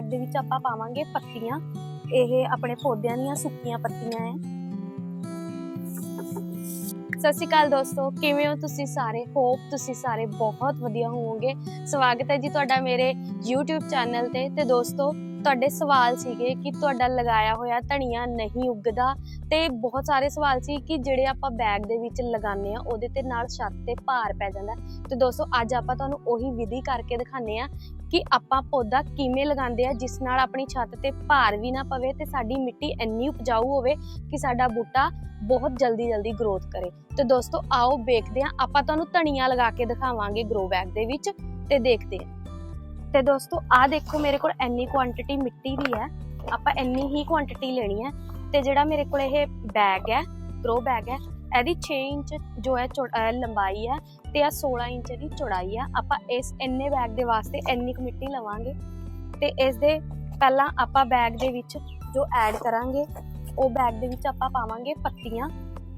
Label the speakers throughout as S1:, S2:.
S1: Bag ਦੇ ਵਿੱਚ ਆਪਾਂ ਪਾਵਾਂਗੇ ਪੱਤੀਆਂ। ਇਹ ਆਪਣੇ ਪੌਦਿਆਂ ਦੀਆਂ ਸੁੱਕੀਆਂ ਪੱਤੀਆਂ ਹੈ ਸਤਿ ਸ਼੍ਰੀ ਅਕਾਲ ਦੋਸਤੋ, ਕਿਵੇਂ ਹੋ ਤੁਸੀਂ ਸਾਰੇ? ਹੋਪ ਤੁਸੀਂ ਸਾਰੇ ਬਹੁਤ ਵਧੀਆ ਹੋਵੋਗੇ। ਸਵਾਗਤ ਹੈ ਜੀ ਤੁਹਾਡਾ ਮੇਰੇ YouTube ਚੈਨਲ ਤੇ। ਤੇ ਦੋਸਤੋ ਤੁਹਾਡੇ ਸਵਾਲ ਸੀਗੇ ਕਿ ਤੁਹਾਡਾ ਲਗਾਇਆ ਹੋਇਆ ਧਨੀਆ ਨਹੀਂ ਉੱਗਦਾ ਤੇ ਬਹੁਤ ਸਾਰੇ ਸਵਾਲ ਸੀ ਕਿ ਜਿਹੜੇ ਆਪਾਂ ਬੈਗ ਦੇ ਵਿੱਚ ਲਗਾਉਂਦੇ ਆ ਉਹਦੇ ਤੇ ਨਾਲ ਛੱਤ ਤੇ ਭਾਰ ਪੈ ਜਾਂਦਾ। ਤੇ ਦੋਸਤੋ, ਅੱਜ ਆਪਾਂ ਤੁਹਾਨੂੰ ਉਹੀ ਵਿਧੀ ਕਰਕੇ ਦਿਖਾਉਂਦੇ ਆ ਕਿ ਆਪਾਂ ਪੌਦਾ ਕਿਵੇਂ ਲਗਾਉਂਦੇ ਆ ਜਿਸ ਨਾਲ ਆਪਣੀ ਛੱਤ ਤੇ ਭਾਰ ਵੀ ਨਾ ਪਵੇ ਤੇ ਸਾਡੀ ਮਿੱਟੀ ਇੰਨੀ ਉਪਜਾਊ ਹੋਵੇ ਕਿ ਸਾਡਾ ਬੂਟਾ ਬਹੁਤ ਜਲਦੀ ਜਲਦੀ ਗਰੋਥ ਕਰੇ। ਤੇ ਦੋਸਤੋ, ਆਓ ਵੇਖਦੇ ਆ ਆਪਾਂ ਤੁਹਾਨੂੰ ਧਨੀਆ ਲਗਾ ਕੇ ਦਿਖਾਵਾਂਗੇ ਗਰੋ ਬੈਗ ਦੇ ਵਿੱਚ ਤੇ ਦੇਖਦੇ ਆ ਤੇ ਦੋਸਤੋ ਆ ਦੇਖੋ ਮੇਰੇ ਕੋਲ ਇੰਨੀ ਕੁਆਂਟੀਟੀ ਮਿੱਟੀ ਦੀ ਹੈ। ਆਪਾਂ ਇੰਨੀ ਹੀ ਕੁਆਂਟੀਟੀ ਲੈਣੀ ਹੈ ਤੇ ਜਿਹੜਾ ਮੇਰੇ ਕੋਲ ਇਹ ਬੈਗ ਹੈ ਗਰੋ ਬੈਗ ਹੈ, ਇਹਦੀ 6 ਇੰਚ ਜੋ ਹੈ ਲੰਬਾਈ ਹੈ ਤੇ ਆ 16 ਇੰਚ ਦੀ ਚੌੜਾਈ ਹੈ। ਆਪਾਂ ਇਸ ਇੰਨੇ ਬੈਗ ਦੇ ਵਾਸਤੇ ਇੰਨੀ ਕੁ ਮਿੱਟੀ ਲਵਾਂਗੇ ਤੇ ਇਸ ਦੇ ਪਹਿਲਾਂ ਆਪਾਂ ਬੈਗ ਦੇ ਵਿੱਚ ਜੋ ਐਡ ਕਰਾਂਗੇ, ਉਹ ਬੈਗ ਦੇ ਵਿੱਚ ਆਪਾਂ ਪਾਵਾਂਗੇ ਪੱਤੀਆਂ।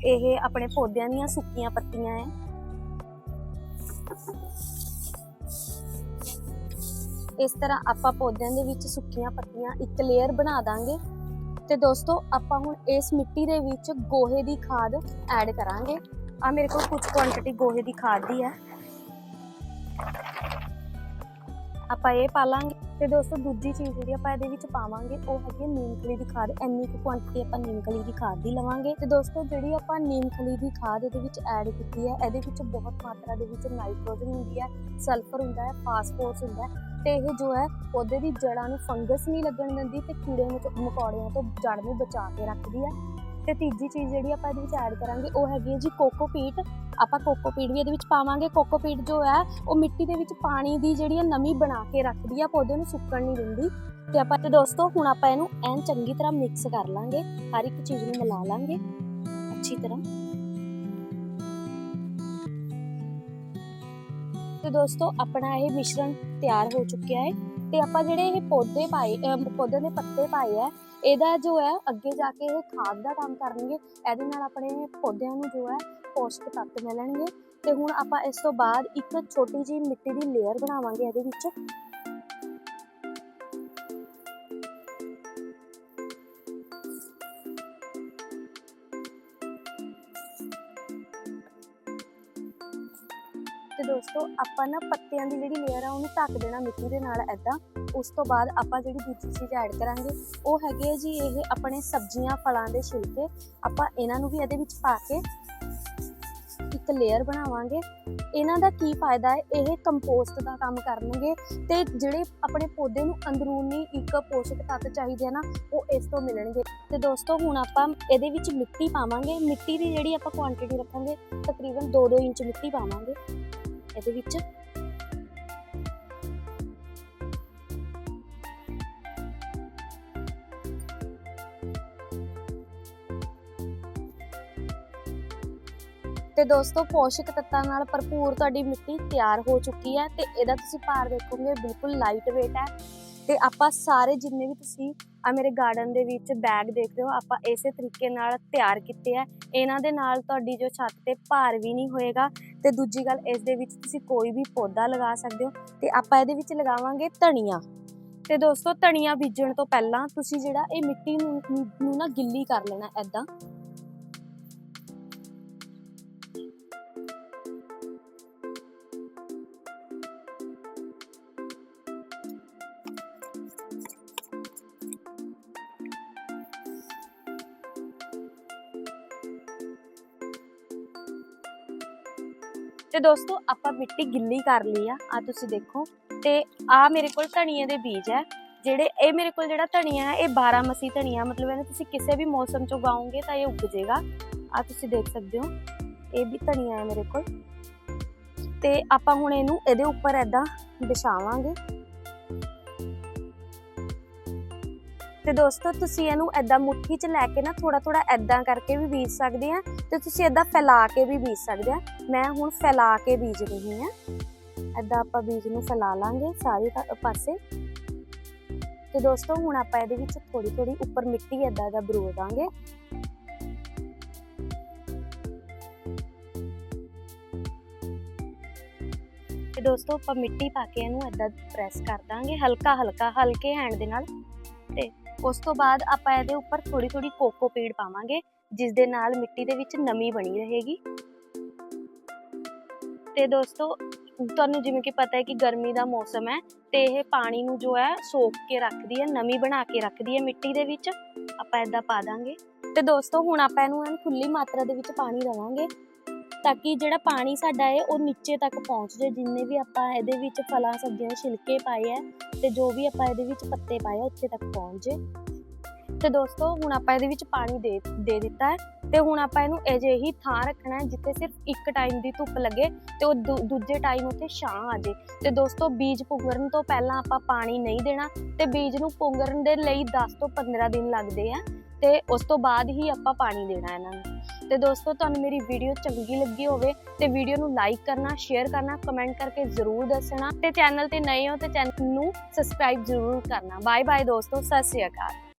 S1: ਇਹ ਆਪਣੇ ਪੌਦਿਆਂ ਦੀਆਂ ਸੁੱਕੀਆਂ ਪੱਤੀਆਂ ਹੈ। ਇਸ ਤਰ੍ਹਾਂ ਆਪਾਂ ਪੌਦਿਆਂ ਦੇ ਵਿੱਚ ਸੁੱਕੀਆਂ ਪੱਤੀਆਂ ਇੱਕ ਲੇਅਰ ਬਣਾ ਦਾਂਗੇ। ਤੇ ਦੋਸਤੋ, ਆਪਾਂ ਹੁਣ ਇਸ ਮਿੱਟੀ ਦੇ ਵਿੱਚ ਗੋਹੇ ਦੀ ਖਾਦ ਐਡ ਕਰਾਂਗੇ। ਆ ਮੇਰੇ ਕੋਲ ਕੁਝ ਕੁਆਂਟੀਟੀ ਗੋਹੇ ਦੀ ਖਾਦ ਦੀ ਹੈ। ਆਪਾਂ ਇਹ ਪਾ ਲਾਂਗੇ। ਤੇ ਦੋਸਤੋ, ਦੂਜੀ ਚੀਜ਼ ਜਿਹੜੀ ਆਪਾਂ ਇਹਦੇ ਵਿੱਚ ਪਾਵਾਂਗੇ, ਉਹ ਹੈਗੀ ਹੈ ਨੀਮਖਲੀ ਦੀ ਖਾਦ। ਇੰਨੀ ਕੁ ਕੁਆਂਟੀਟੀ ਆਪਾਂ ਨੀਮਖਲੀ ਦੀ ਖਾਦ ਦੀ ਲਵਾਂਗੇ। ਤੇ ਦੋਸਤੋ, ਜਿਹੜੀ ਆਪਾਂ ਨੀਮਖਲੀ ਦੀ ਖਾਦ ਇਹਦੇ ਵਿੱਚ ਐਡ ਕੀਤੀ ਹੈ, ਇਹਦੇ ਵਿੱਚ ਬਹੁਤ ਮਾਤਰਾ ਦੇ ਵਿੱਚ ਨਾਈਟ੍ਰੋਜਨ ਹੁੰਦੀ ਹੈ ਸਲਫਰ ਹੁੰਦਾ ਹੈ ਫਾਸਫੋਰਸ ਹੁੰਦਾ ਹੈ। ਤੇ ਇਹ ਜੋ ਹੈ, ਪੌਦੇ ਦੀ ਜੜ੍ਹਾਂ ਨੂੰ ਫੰਗਸ ਨਹੀਂ ਲੱਗਣ ਦਿੰਦੀ ਤੇ ਕੀੜੇ ਮਕੌੜਿਆਂ ਤੋਂ ਜੜ ਨੂੰ ਬਚਾ ਕੇ ਰੱਖਦੀ ਹੈ। ਤੇ ਤੀਜੀ ਚੀਜ਼ ਜਿਹੜੀ ਆਪਾਂ ਇਹਦੇ ਵਿੱਚ ਐਡ ਕਰਾਂਗੇ, ਉਹ ਹੈਗੀ ਹੈ ਜੀ ਕੋਕੋਪੀਟ। ਆਪਾਂ ਕੋਕੋਪੀਟ ਵੀ ਇਹਦੇ ਵਿੱਚ ਪਾਵਾਂਗੇ। ਕੋਕੋਪੀਟ ਜੋ ਹੈ, ਉਹ ਮਿੱਟੀ ਦੇ ਵਿੱਚ ਪਾਣੀ ਦੀ ਜਿਹੜੀ ਹੈ ਨਮੀ ਬਣਾ ਕੇ ਰੱਖਦੀ ਆ ਪੌਦੇ ਨੂੰ ਸੁੱਕਣ ਨਹੀਂ ਦਿੰਦੀ। ਤੇ ਆਪਾਂ ਤੇ ਦੋਸਤੋ, ਹੁਣ ਆਪਾਂ ਇਹਨੂੰ ਐਨ ਚੰਗੀ ਤਰ੍ਹਾਂ ਮਿਕਸ ਕਰ ਲਾਂਗੇ। ਹਰ ਇੱਕ ਚੀਜ਼ ਨੂੰ ਮਿਲਾ ਲਾਂਗੇ। ਅੱਛੀ ਤਰ੍ਹਾਂ। ਤੇ ਦੋਸਤੋ, ਆਪਣਾ ਇਹ ਮਿਸ਼ਰਣ ਤਿਆਰ ਹੋ ਚੁੱਕਿਆ ਹੈ ਤੇ ਆਪਾਂ ਜਿਹੜੇ ਇਹ ਪੌਦੇ ਪਾਏ ਪੌਦੇ ਦੇ ਪੱਤੇ ਪਾਏ ਆ, ਇਹਦਾ ਜੋ ਹੈ, ਅੱਗੇ ਜਾ ਕੇ ਇਹ ਖਾਦ ਦਾ ਕੰਮ ਕਰਨਗੇ, ਇਹਦੇ ਨਾਲ ਆਪਣੇ ਪੌਦਿਆਂ ਨੂੰ ਜੋ ਹੈ ਪੋਸ਼ਕ ਤੱਤ ਮਿਲਣਗੇ ਤੇ ਹੁਣ ਆਪਾਂ ਇਸ ਤੋਂ ਬਾਅਦ ਇੱਕ ਛੋਟੀ ਜਿਹੀ ਮਿੱਟੀ ਦੀ ਲੇਅਰ ਬਣਾਵਾਂਗੇ ਇਹਦੇ ਵਿੱਚ। ਤੇ ਦੋਸਤੋ, ਆਪਾਂ ਨਾ ਪੱਤਿਆਂ ਦੀ ਜਿਹੜੀ ਲੇਅਰ ਆ, ਉਹਨੂੰ ਢੱਕ ਦੇਣਾ ਮਿੱਟੀ ਦੇ ਨਾਲ ਐਦਾਂ ਉਸ ਤੋਂ ਬਾਅਦ ਆਪਾਂ ਜਿਹੜੀ ਦੂਜੀ ਚੀਜ਼ ਐਡ ਕਰਾਂਗੇ, ਉਹ ਹੈਗੇ ਆ ਜੀ ਇਹ ਆਪਣੇ ਸਬਜ਼ੀਆਂ, ਫਲਾਂ ਦੇ ਛਿਲਕੇ। ਆਪਾਂ ਇਹਨਾਂ ਨੂੰ ਵੀ ਇਹਦੇ ਵਿੱਚ ਪਾ ਕੇ ਇੱਕ ਲੇਅਰ ਬਣਾਵਾਂਗੇ। ਇਹਨਾਂ ਦਾ ਕੀ ਫਾਇਦਾ ਹੈ? ਇਹ ਕੰਪੋਸਟ ਦਾ ਕੰਮ ਕਰਨਗੇ ਤੇ ਜਿਹੜੇ ਆਪਣੇ ਪੌਦੇ ਨੂੰ ਅੰਦਰੂਨੀ ਇੱਕ ਪੋਸ਼ਕ ਤੱਤ ਚਾਹੀਦੇ ਆ ਨਾ, ਉਹ ਇਸ ਤੋਂ ਮਿਲਣਗੇ। ਤੇ ਦੋਸਤੋ, ਹੁਣ ਆਪਾਂ ਇਹਦੇ ਵਿੱਚ ਮਿੱਟੀ ਪਾਵਾਂਗੇ। ਮਿੱਟੀ ਦੀ ਜਿਹੜੀ ਆਪਾਂ ਕੁਆਂਟੀਟੀ ਰੱਖਾਂਗੇ, ਤਕਰੀਬਨ 2-2 ਇੰਚ ਮਿੱਟੀ ਪਾਵਾਂਗੇ। ਇਹਦੇ ਵਿੱਚ ਤੇ ਦੋਸਤੋ, ਪੋਸ਼ਕ ਤੱਤਾਂ ਨਾਲ ਭਰਪੂਰ ਤੁਹਾਡੀ ਮਿੱਟੀ ਤਿਆਰ ਹੋ ਚੁੱਕੀ ਹੈ ਤੇ ਇਹਦਾ ਤੁਸੀਂ ਭਾਰ ਦੇਖੋਗੇ ਬਿਲਕੁਲ ਲਾਈਟ weight ਹੈ। ਤੇ ਆਪਾਂ ਸਾਰੇ ਜਿੰਨੇ ਵੀ ਤੁਸੀਂ ਆ ਮੇਰੇ ਗਾਰਡਨ ਦੇ ਵਿੱਚ ਬੈਗ ਦੇਖ ਰਹੇ ਹੋ, ਆਪਾਂ ਇਸੇ ਤਰੀਕੇ ਨਾਲ ਤਿਆਰ ਕੀਤੇ ਆ ਇਹਨਾਂ ਦੇ ਨਾਲ ਤੁਹਾਡੀ ਜੋ ਛੱਤ ਤੇ ਭਾਰ ਵੀ ਨਹੀਂ ਹੋਏਗਾ ਤੇ ਦੂਜੀ ਗੱਲ, ਇਸ ਦੇ ਵਿੱਚ ਤੁਸੀਂ ਕੋਈ ਵੀ ਪੌਦਾ ਲਗਾ ਸਕਦੇ ਹੋ ਤੇ ਆਪਾਂ ਇਹਦੇ ਵਿੱਚ ਲਗਾਵਾਂਗੇ ਧਨੀਆ। ਤੇ ਦੋਸਤੋ, ਧਨੀਆ ਬੀਜਣ ਤੋਂ ਪਹਿਲਾਂ ਤੁਸੀਂ ਜਿਹੜਾ ਇਹ ਮਿੱਟੀ ਨੂੰ, ਨਾ ਗਿੱਲੀ ਕਰ ਲੈਣਾ ਐਦਾਂ ਤੇ ਦੋਸਤੋ, ਆਪਾਂ ਮਿੱਟੀ ਗਿੱਲੀ ਕਰ ਲਈ ਆ। ਆ ਤੁਸੀਂ ਦੇਖੋ। ਤੇ ਆ ਮੇਰੇ ਕੋਲ ਧਨੀਏ ਦੇ ਬੀਜ ਹੈ। ਜਿਹੜੇ ਇਹ ਮੇਰੇ ਕੋਲ ਜਿਹੜਾ ਧਨੀਆ ਹੈ, ਇਹ 12 ਮਸੀ ਧਨੀਆ, ਮਤਲਬ ਇਹਨੂੰ ਤੁਸੀਂ ਕਿਸੇ ਵੀ ਮੌਸਮ ਚ ਉਗਾਓਗੇ ਤਾਂ ਇਹ ਉੱਗ ਜਾਏਗਾ ਆ ਤੁਸੀਂ ਦੇਖ ਸਕਦੇ ਹੋ। ਇਹ ਵੀ ਧਨੀਆ ਹੈ ਮੇਰੇ ਕੋਲ। ਤੇ ਆਪਾਂ ਹੁਣ ਇਹਨੂੰ ਇਹਦੇ ਉੱਪਰ ਐਦਾਂ ਵਿਛਾਵਾਂਗੇ। ਤੇ ਦੋਸਤੋ, ਤੁਸੀਂ ਇਹਨੂੰ ਐਦਾਂ ਮੁੱਠੀ 'ਚ ਲੈ ਕੇ ਨਾ ਥੋੜਾ ਥੋੜਾ ਐਦਾਂ ਕਰਕੇ ਵੀ ਬੀਜ ਸਕਦੇ ਆ ਤੇ ਤੁਸੀਂ ਐਦਾਂ ਫੈਲਾ ਕੇ ਵੀ ਬੀਜ ਸਕਦੇ ਆ। ਮੈਂ ਹੁਣ ਫੈਲਾ ਕੇ ਬੀਜ ਰਹੀ ਹਾਂ ਐਦਾਂ ਆਪਾਂ ਬੀਜ ਨੂੰ ਫੈਲਾ ਲਾਂਗੇ ਸਾਰੇ ਪਾਸੇ। ਤੇ ਦੋਸਤੋ, ਹੁਣ ਆਪਾਂ ਇਹਦੇ ਵਿੱਚ ਥੋੜੀ ਥੋੜੀ ਉੱਪਰ ਮਿੱਟੀ ਐਦਾਂ ਦਾ ਬਰੋ ਦਾਂਗੇ। ਤੇ ਦੋਸਤੋ, ਆਪਾਂ ਮਿੱਟੀ ਪਾ ਕੇ ਇਹਨੂੰ ਏਦਾਂ ਪ੍ਰੈਸ ਕਰ ਦਾਂਗੇ ਹਲਕਾ ਹਲਕਾ ਹਲਕੇ ਹੈਂਡ ਦੇ ਨਾਲ। ਤੇ ਉਸ ਤੋਂ ਬਾਅਦ ਆਪਾਂ ਇਹਦੇ ਉੱਪਰ ਥੋੜੀ ਥੋੜੀ ਕੋਕੋ ਪੀੜ ਪਾਵਾਂਗੇ, ਜਿਸ ਦੇ ਨਾਲ ਮਿੱਟੀ ਦੇ ਵਿੱਚ ਨਮੀ ਬਣੀ ਰਹੇਗੀ। ਤੇ ਦੋਸਤੋ, ਤੁਹਾਨੂੰ ਜਿਵੇਂ ਕਿ ਪਤਾ ਹੈ ਕਿ ਗਰਮੀ ਦਾ ਮੌਸਮ ਹੈ ਤੇ ਇਹ ਪਾਣੀ ਨੂੰ ਜੋ ਹੈ ਸੋਖ ਕੇ ਰੱਖਦੀ ਹੈ, ਨਮੀ ਬਣਾ ਕੇ ਰੱਖਦੀ ਹੈ ਮਿੱਟੀ ਦੇ ਵਿੱਚ। ਆਪਾਂ ਇਦਾਂ ਪਾ ਦਾਂਗੇ। ਤੇ ਦੋਸਤੋ, ਹੁਣ ਆਪਾਂ ਇਹਨੂੰ ਐਨ ਖੁੱਲੀ ਮਾਤਰਾ ਦੇ ਵਿੱਚ ਪਾਣੀ ਦੇਵਾਂਗੇ। ਤਾਂ ਕਿ ਜਿਹੜਾ ਪਾਣੀ ਸਾਡਾ ਹੈ, ਉਹ ਨੀਚੇ ਤੱਕ ਪਹੁੰਚ ਜਾਏ। ਜਿੰਨੇ ਵੀ ਆਪਾਂ ਇਹਦੇ ਵਿੱਚ ਫਲਾਂ, ਸਬਜ਼ੀਆਂ, ਛਿਲਕੇ ਪਾਏ ਆ ਤੇ ਜੋ ਵੀ ਆਪਾਂ ਇਹਦੇ ਵਿੱਚ ਪੱਤੇ ਪਾਏ ਆ, ਉੱਥੇ ਤੱਕ ਪਹੁੰਚ ਜਾਏ। ਤੇ ਦੋਸਤੋ, ਹੁਣ ਆਪਾਂ ਇਹਦੇ ਵਿੱਚ ਪਾਣੀ ਦੇ ਦੇ ਦਿੱਤਾ ਹੈ ਤੇ ਹੁਣ ਆਪਾਂ ਇਹਨੂੰ ਅਜੇ ਹੀ ਥਾਂ ਰੱਖਣਾ ਹੈ ਜਿੱਥੇ ਸਿਰਫ ਇੱਕ ਟਾਈਮ ਦੀ ਧੁੱਪ ਲੱਗੇ ਤੇ ਉਹ ਦੂਜੇ ਟਾਈਮ ਉੱਤੇ ਛਾਂ ਆ ਜੇ ਤੇ ਦੋਸਤੋ, ਬੀਜ ਪੁੰਗਰਨ ਤੋਂ ਪਹਿਲਾਂ ਆਪਾਂ ਪਾਣੀ ਨਹੀਂ ਦੇਣਾ ਤੇ ਬੀਜ ਨੂੰ ਪੁੰਗਰਨ ਦੇ ਲਈ 10 ਤੋਂ 15 ਦਿਨ ਲੱਗਦੇ ਆ ਤੇ ਉਸ ਤੋਂ ਬਾਅਦ ਹੀ ਆਪਾਂ ਪਾਣੀ ਦੇਣਾ ਇਹਨਾਂ ਨੂੰ। ਤੇ ਦੋਸਤੋ, ਤੁਹਾਨੂੰ ਮੇਰੀ ਵੀਡੀਓ ਚੰਗੀ ਲੱਗੀ ਹੋਵੇ ਤੇ ਵੀਡੀਓ ਨੂੰ ਲਾਈਕ ਕਰਨਾ ਸ਼ੇਅਰ ਕਰਨਾ ਕਮੈਂਟ ਕਰਕੇ ਜ਼ਰੂਰ ਦੱਸਣਾ ਤੇ ਚੈਨਲ ਤੇ ਨਏ ਹੋ ਤੇ ਚੈਨਲ ਨੂੰ ਸਬਸਕ੍ਰਾਈਬ ਜ਼ਰੂਰ ਕਰਨਾ। ਬਾਏ ਬਾਏ ਦੋਸਤੋ, ਸਤਿ ਸ਼੍ਰੀ ਅਕਾਲ।